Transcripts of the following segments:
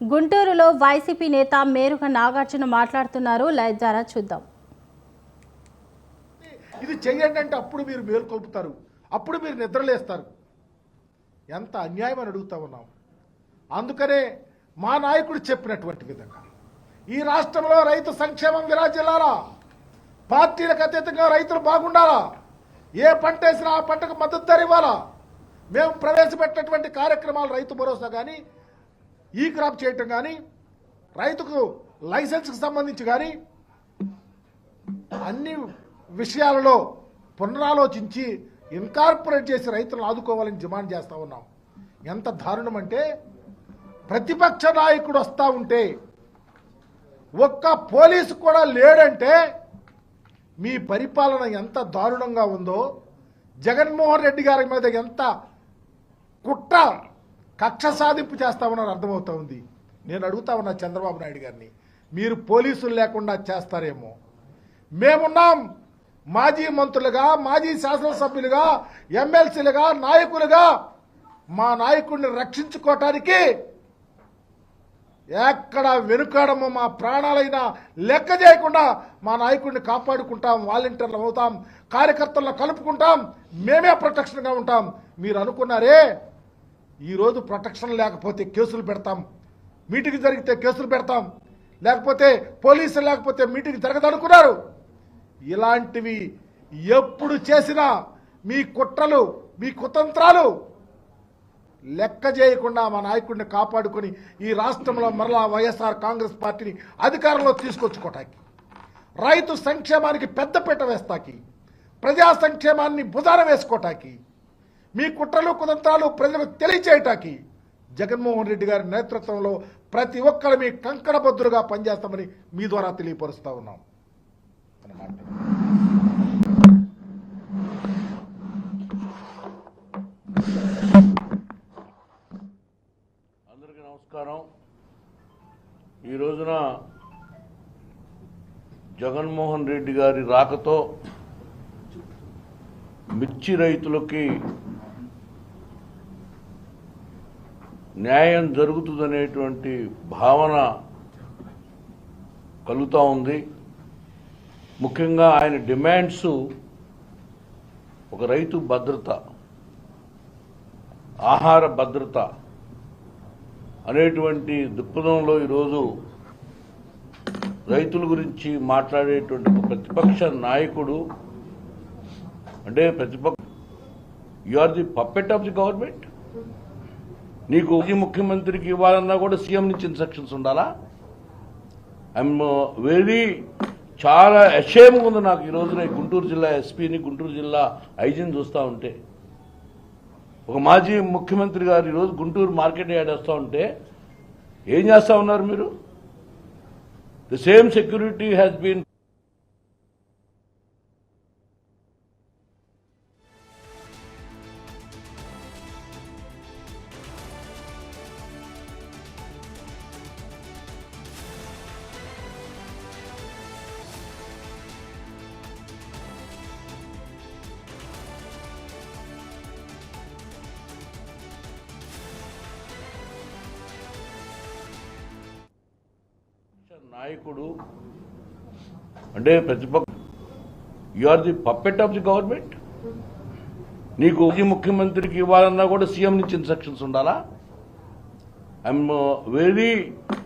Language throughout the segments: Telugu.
గుంటూరులో వైసీపీ నేత మేరుగ నాగార్జున మాట్లాడుతున్నారు. లైవ్ ద్వారా చూద్దాం. ఇది చెయ్యండి అంటే అప్పుడు మీరు మేల్కొల్పుతారు అప్పుడు మీరు నిద్రలేస్తారు. ఎంత అన్యాయం అని అడుగుతా ఉన్నాం. అందుకనే మా నాయకుడు చెప్పినటువంటి విధంగా ఈ రాష్ట్రంలో రైతు సంక్షేమం విరాజిల్లాలా? పార్టీలకు అతీతంగా రైతులు బాగుండాలా? ఏ పంట వేసినా ఆ పంటకు మద్దతు ధర ఇవ్వాలా? మేము ప్రవేశపెట్టినటువంటి కార్యక్రమాలు రైతు భరోసా కానీ ఈ క్రాప్ చేయటం కానీ రైతుకు లైసెన్స్కి సంబంధించి కానీ అన్ని విషయాలలో పునరాలోచించి ఇన్కార్పొరేట్ చేసి రైతులను ఆదుకోవాలని డిమాండ్ చేస్తూ ఉన్నాం. ఎంత దారుణం అంటే ప్రతిపక్ష నాయకుడు వస్తూ ఉంటే ఒక్క పోలీసు కూడా లేడంటే మీ పరిపాలన ఎంత దారుణంగా ఉందో జగన్మోహన్ రెడ్డి గారి మీద ఎంత కుట్ర కక్ష సాధింపు చేస్తా ఉన్నారో అర్థమవుతా ఉంది. నేను అడుగుతా ఉన్నా చంద్రబాబు నాయుడు గారిని మీరు పోలీసులు లేకుండా చేస్తారేమో. మేమున్నాం మాజీ మంత్రులుగా మాజీ శాసనసభ్యులుగా ఎమ్మెల్సీలుగా నాయకులుగా. మా నాయకుడిని రక్షించుకోవటానికి ఎక్కడ వెనుకాడము మా ప్రాణాలైనా లెక్క చేయకుండా మా నాయకుడిని కాపాడుకుంటాం వాలంటీర్లు అవుతాం కార్యకర్తలను కలుపుకుంటాం మేమే ప్రొటెక్షన్గా ఉంటాం. మీరు అనుకున్నారే? ఈరోజు ప్రొటెక్షన్ లేకపోతే కేసులు పెడతాం. మీటింగ్ జరిగితే కేసులు పెడతాం. లేకపోతే పోలీసులు లేకపోతే మీటింగ్ జరగదనుకున్నారు. ఇలాంటివి ఎప్పుడు చేసినా మీ కుట్రలు మీ కుతంత్రాలు లెక్క చేయకుండా మా నాయకుడిని కాపాడుకొని ఈ రాష్ట్రంలో మరలా వైఎస్ఆర్ కాంగ్రెస్ పార్టీని అధికారంలో తీసుకొచ్చుకోవటానికి రైతు సంక్షేమానికి పెద్దపీట వేస్తాకి ప్రజా సంక్షేమాన్ని బుధాన వేసుకోవటానికి మీ కుట్రలు కుతంత్రాలు ప్రజలకు తెలియచేయటానికి జగన్మోహన్ రెడ్డి గారి నేతృత్వంలో ప్రతి ఒక్కరు మీ కంకణబద్దులుగా పనిచేస్తామని మీ ద్వారా తెలియపరుస్తా ఉన్నాం. అన్నమాట అందరికీ నమస్కారం. ఈ రోజున జగన్మోహన్ రెడ్డి గారి రాకతో మిర్చి రైతులకి న్యాయం జరుగుతుందనేటువంటి భావన కలుగుతూ ఉంది. ముఖ్యంగా ఆయన డిమాండ్స్ ఒక రైతు భద్రత ఆహార భద్రత అనేటువంటి దృక్పథంలో ఈరోజు రైతుల గురించి మాట్లాడేటువంటి ప్రతిపక్ష నాయకుడు అంటే ప్రతిపక్ష you are the puppet of the government. నీకు మాజీ ముఖ్యమంత్రికి ఇవ్వాలన్నా కూడా సీఎం నుంచి ఇన్స్ట్రక్షన్స్ ఉండాలా? ఐఎమ్ వెరీ uh, చాలా అషేమ్గా ఉంది నాకు ఈ రోజున గుంటూరు జిల్లా ఎస్పీని గుంటూరు జిల్లా ఐజీని చూస్తూ ఉంటే. ఒక మాజీ ముఖ్యమంత్రి గారు ఈరోజు గుంటూరు మార్కెట్ యాడ్ వస్తూ ఉంటే ఏం చేస్తూ ఉన్నారు మీరు? The same security has been నాయకుడు అంటే ప్రతిపక్ష you are the puppet of the government నీకు మాజీ ముఖ్యమంత్రికి ఇవ్వాలన్నా కూడా సీఎం నుంచి ఇన్స్ట్రక్షన్స్ ఉండాలా? ఐఎమ్ వెరీ uh,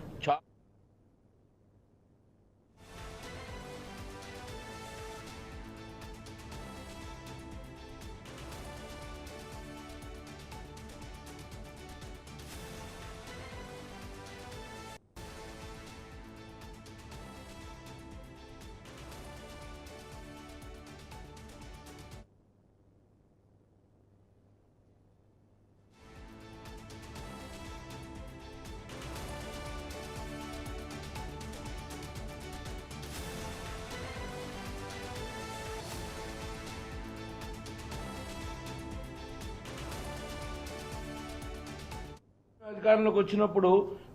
అధికారంలోకి వచ్చినప్పుడు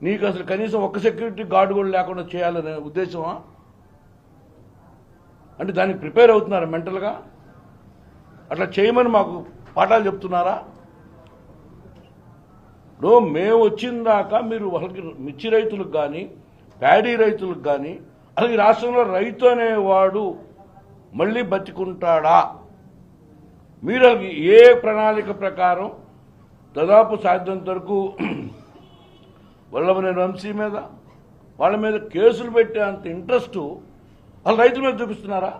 నీకు అసలు కనీసం ఒక్క సెక్యూరిటీ గార్డు కూడా లేకుండా చేయాలనే ఉద్దేశమా? అంటే దానికి ప్రిపేర్ అవుతున్నారా మెంటల్గా? అట్లా చేయమని మాకు పాఠాలు చెప్తున్నారా? ఇప్పుడు మేము వచ్చిన దాకా మీరు వాళ్ళకి మిర్చి రైతులకు కానీ ప్యాడీ రైతులకు కానీ అలాగే రాష్ట్రంలో రైతు అనేవాడు మళ్ళీ బతికుంటాడా? మీరు ఏ ప్రణాళిక ప్రకారం దాదాపు సాధ్యంత వరకు వల్లభనేని వంశీ మీద వాళ్ళ మీద కేసులు పెట్టే అంత ఇంట్రెస్ట్ వాళ్ళ రైతుల మీద చూపిస్తున్నారా?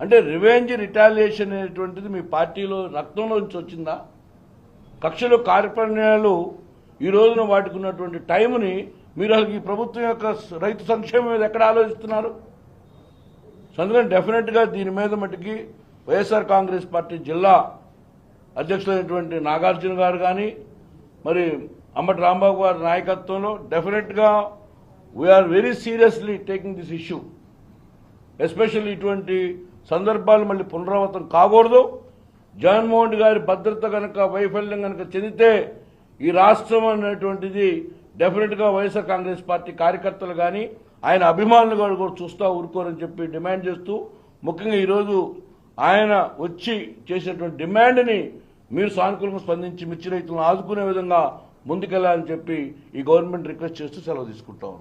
అంటే రివెంజ్ రిటాలియేషన్ అనేటువంటిది మీ పార్టీలో రక్తంలో నుంచి వచ్చిందా? కక్షలు కార్యక్రమాలు ఈ రోజున వాటికి ఉన్నటువంటి టైంని మీరు అసలు ఈ ప్రభుత్వం యొక్క రైతు సంక్షేమం మీద ఎక్కడ ఆలోచిస్తున్నారు? అందుకని డెఫినెట్గా దీని మీద మటుకి వైఎస్ఆర్ కాంగ్రెస్ పార్టీ జిల్లా అధ్యక్షులైనటువంటి నాగార్జున గారు కానీ మరి అమ్మటి రాంబాబు గారి నాయకత్వంలో డెఫినెట్గా we are very seriously taking this issue especially ఇటువంటి సందర్భాలు మళ్ళీ పునరావృతం కాకూడదు. జగన్మోహన్ రెడ్డి గారి భద్రత కనుక వైఫల్యం కనుక చెందితే ఈ రాష్ట్రం అనేటువంటిది డెఫినెట్గా వైఎస్ఆర్ కాంగ్రెస్ పార్టీ కార్యకర్తలు కానీ ఆయన అభిమానులు కూడా చూస్తూ చూస్తా ఊరుకోరని చెప్పి డిమాండ్ చేస్తూ ముఖ్యంగా ఈరోజు ఆయన వచ్చి చేసినటువంటి డిమాండ్ని మీరు సానుకూలంగా స్పందించి మిర్చి రైతులను ఆదుకునే విధంగా ముందుకెళ్ళాలని చెప్పి ఈ గవర్నమెంట్ రిక్వెస్ట్ చేస్తూ సెలవు తీసుకుంటాం